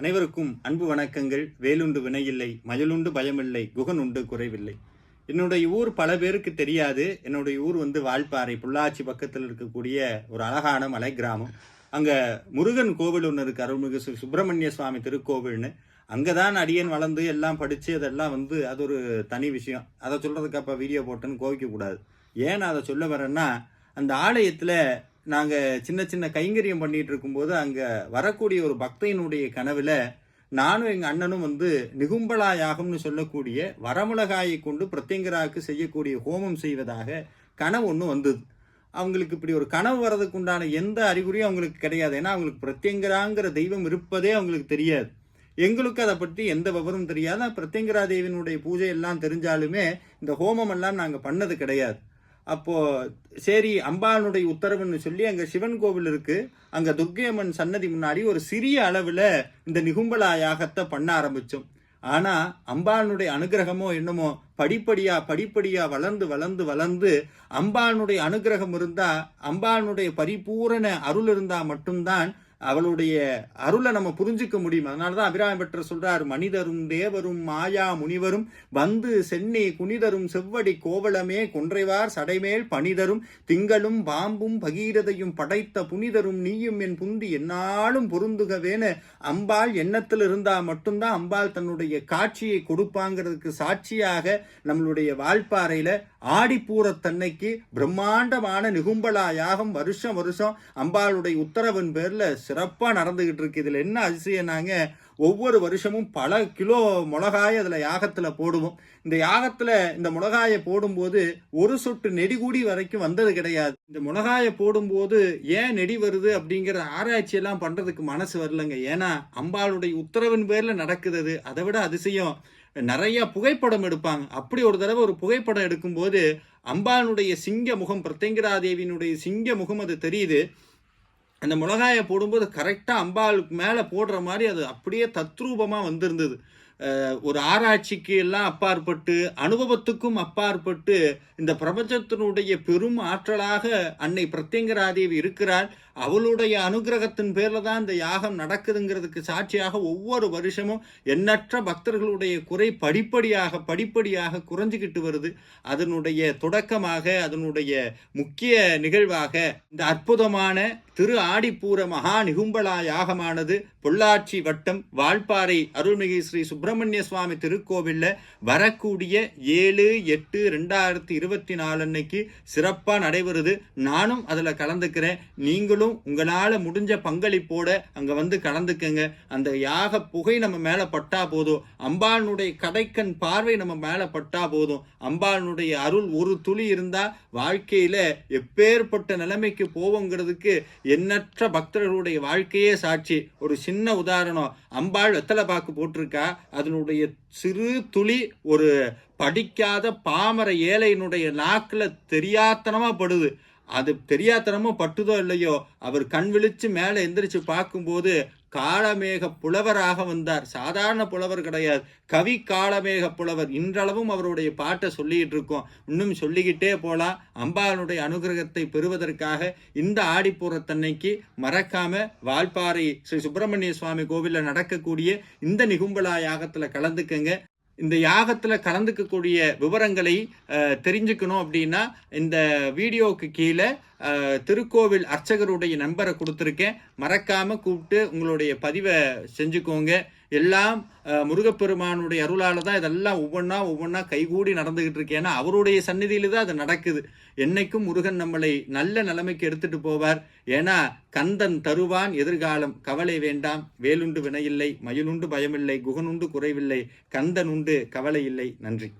அனைவருக்கும் அன்பு வணக்கங்கள். வேலுண்டு வினையில்லை மயலுண்டு பயமில்லை குகன் உண்டு குறைவில்லை. என்னுடைய ஊர் பல பேருக்கு தெரியாது. என்னுடைய ஊர் வந்து வால்பாறை பொள்ளாச்சி பக்கத்தில் இருக்கக்கூடிய ஒரு அழகான மலை கிராமம். அங்கே முருகன் கோவில் ஒன்று இருக்கு அருள்மிகு சுப்பிரமணிய சுவாமி திருக்கோவில்னு. அங்கே தான் அடியன் வளர்ந்து எல்லாம் படித்து அதெல்லாம் வந்து அது ஒரு தனி விஷயம். அதை சொல்கிறதுக்கு அப்போ வீடியோ போட்டுன்னு கோவிக்க கூடாது ஏன் அதை சொல்ல வரேன்னா அந்த ஆலயத்தில் நாங்கள் சின்ன சின்ன கைங்கரியம் பண்ணிட்டு இருக்கும்போது அங்கே வரக்கூடிய ஒரு பக்தையினுடைய கனவில் நானும் எங்கள் அண்ணனும் வந்து நிகும்பலா யாகம்னு சொல்லக்கூடிய வரமுளகாயை கொண்டு பிரத்யங்கராவுக்கு செய்யக்கூடிய ஹோமம் செய்வதாக கனவு ஒன்று வந்தது. அவங்களுக்கு இப்படி ஒரு கனவு வர்றதுக்கு உண்டான எந்த அறிகுறியும் அவங்களுக்கு கிடையாது. ஏன்னா அவங்களுக்கு பிரத்யங்கராங்கிற தெய்வம் இருப்பதே அவங்களுக்கு தெரியாது. எங்களுக்கு அதை பற்றி எந்த விவரமும் தெரியாது. பிரத்யங்கரா தேவியினுடைய பூஜை எல்லாம் தெரிஞ்சாலுமே இந்த ஹோமம் எல்லாம் நாங்கள் பண்ணது கிடையாது. அப்போது சரி அம்பானுடைய உத்தரவுன்னு சொல்லி அங்கே சிவன் கோவில் இருக்குது அங்கே துர்க்கையம்மன் சன்னதி முன்னாடி ஒரு சிறிய அளவில் இந்த நிகும்பலா யாகத்தை பண்ண ஆரம்பித்தோம் ஆனால் அம்பானுடைய அனுகிரகமோ என்னமோ படிப்படியாக படிப்படியாக வளர்ந்து வளர்ந்து வளர்ந்து அம்பானுடைய அனுகிரகம் இருந்தால் அம்பானுடைய பரிபூரண அருள் இருந்தால் மட்டும்தான் அவளுடைய அருளை நம்ம புரிஞ்சுக்க முடியும். அதனால தான் அபிராமி பெற்ற சொல்றார் மனிதரும் தேவரும் மாயா முனிவரும் வந்து சென்னி குனிதரும் செவ்வடி கோவலமே கொன்றைவார் சடைமேல் பணிதரும் திங்களும் பாம்பும் பகீரதையும் படைத்த புனிதரும் நீயும் என் புந்தி என்னாலும் பொருந்துகவேன்னு அம்பாள் எண்ணத்தில் இருந்தா மட்டும்தான் அம்பாள் தன்னுடைய காட்சியை கொடுப்பாங்கிறதுக்கு சாட்சியாக நம்மளுடைய வால்பாறையில ஆடிப்பூரத்தன்னைக்கு பிரம்மாண்டமான நிகும்பலா யாகம் வருஷம் வருஷம் அம்பாளுடைய உத்தரவின் பேர்ல சிறப்பாக நடந்துக்கிட்டு இருக்கு. இதில் என்ன அதிசயம்னாங்க ஒவ்வொரு வருஷமும் பல கிலோ மிளகாய் அதில் யாகத்தில் போடுவோம். இந்த யாகத்தில் இந்த மிளகாயை போடும்போது ஒரு சொட்டு நெடி கூடி வரைக்கும் வந்தது கிடையாது. இந்த மிளகாயை போடும்போது ஏன் நெடி வருது அப்படிங்கிற ஆராய்ச்சியெல்லாம் பண்ணுறதுக்கு மனசு வரலங்க. ஏன்னா அம்பாளுடைய உத்தரவின் பேரில் நடக்குது அது அதை விட அதிசயம் நிறைய புகைப்படம் எடுப்பாங்க. அப்படி ஒரு தடவை ஒரு புகைப்படம் எடுக்கும்போது அம்பாளுடைய சிங்க முகம் பிரத்யங்கரா தேவியினுடைய சிங்க முகம் அது தெரியுது. அந்த மிளகாயை போடும்போது கரெக்டாக அம்பாளுக்கு மேலே போடுற மாதிரி அது அப்படியே தத்ரூபமாக வந்திருந்தது. ஒரு ஆராய்ச்சிக்கு எல்லாம் அப்பாற்பட்டு அனுபவத்துக்கும் அப்பாற்பட்டு இந்த பிரபஞ்சத்தினுடைய பெரும் ஆற்றலாக அன்னை பிரத்யங்கராதேவி இருக்கிறாள். அவளுடைய அனுகிரகத்தின் பேரில் தான் இந்த யாகம் நடக்குதுங்கிறதுக்கு சாட்சியாக ஒவ்வொரு வருஷமும் எண்ணற்ற பக்தர்களுடைய குறை படிப்படியாக படிப்படியாக குறைஞ்சிக்கிட்டு வருது. அதனுடைய தொடக்கமாக அதனுடைய முக்கிய நிகழ்வாக இந்த அற்புதமான திரு ஆடிப்பூர மகா நிகும்பலா யாகமானது பொள்ளாச்சி வட்டம் வால்பாறை அருள்மிகு ஸ்ரீ சுப்பிரமணிய சுவாமி திருக்கோவிலில் வரக்கூடிய ஏழு எட்டு ரெண்டாயிரத்தி இருபத்தி நாலு அன்னைக்கு சிறப்பாக நடைபெறுது. நானும் அதில் கலந்துக்கிறேன். நீங்களும் உங்களால் முடிஞ்ச பங்களிப்போட அங்கே வந்து கலந்துக்கங்க. அந்த யாக புகை நம்ம மேலே பட்டா போதும். அம்பாளுடைய கடைக்கண் பார்வை நம்ம மேலே பட்டா போதும். அம்பாளுடைய அருள் ஒரு துளி இருந்தால் வாழ்க்கையில் எப்பேற்பட்ட நிலைமைக்கு போவோங்கிறதுக்கு எண்ணற்ற பக்தர்களுடைய வாழ்க்கையே சாட்சி. ஒரு சின்ன உதாரணம். அம்பாள் வெத்தலை பாக்கு போட்டிருக்கா. அதனுடைய சிறு துளி ஒரு படிக்காத பாமர ஏழையினுடைய நாக்கில் தெரியாத்தனமாக படுது. அது தெரியாத்தனமோ பட்டுதோ இல்லையோ? அவர் கண் விழிச்சு மேலே எந்திரிச்சு பார்க்கும்போது காலமேக புலவராக வந்தார். சாதாரண புலவர் கிடையாது. கவி காளமேக புலவர். இன்றளவும் அவருடைய பாட்டை சொல்லிக்கிட்டு இருக்கோம் இன்னும் சொல்லிக்கிட்டே போகலாம் அம்பாளுடைய அனுகிரகத்தை பெறுவதற்காக இந்த ஆடிப்பூரத்தன்னைக்கு மறக்காம வால்பாறை ஸ்ரீ சுப்பிரமணிய சுவாமி கோவிலில் நடக்கக்கூடிய இந்த நிகும்பலா யாகத்தில் கலந்துக்கங்க. இந்த யாகத்தில் கலந்துக்கக்கூடிய விவரங்களை தெரிஞ்சுக்கணும் அப்படின்னா இந்த வீடியோவுக்கு கீழே திருக்கோவில் அர்ச்சகருடைய நம்பரை கொடுத்துருக்கேன். மறக்காமல் கூப்பிட்டு உங்களுடைய பதிவை செஞ்சுக்கோங்க. எல்லாம் முருகப்பெருமானுடைய அருளால் தான் இதெல்லாம் ஒவ்வொன்றா ஒவ்வொன்றா கைகூடி நடந்துக்கிட்டு இருக்கு. ஏன்னா அவருடைய சந்நிதியில் தான் அது நடக்குது. என்னைக்கும் முருகன் நம்மளை நல்ல நிலைமைக்கு எடுத்துகிட்டு போவார். ஏன்னா கந்தன் தருவான் எதிர்காலம். கவலை வேண்டாம். வேலுண்டு வினையில்லை. மயிலுண்டு பயமில்லை. குகனுண்டு குறைவில்லை. கந்தன் உண்டு கவலை இல்லை. நன்றி.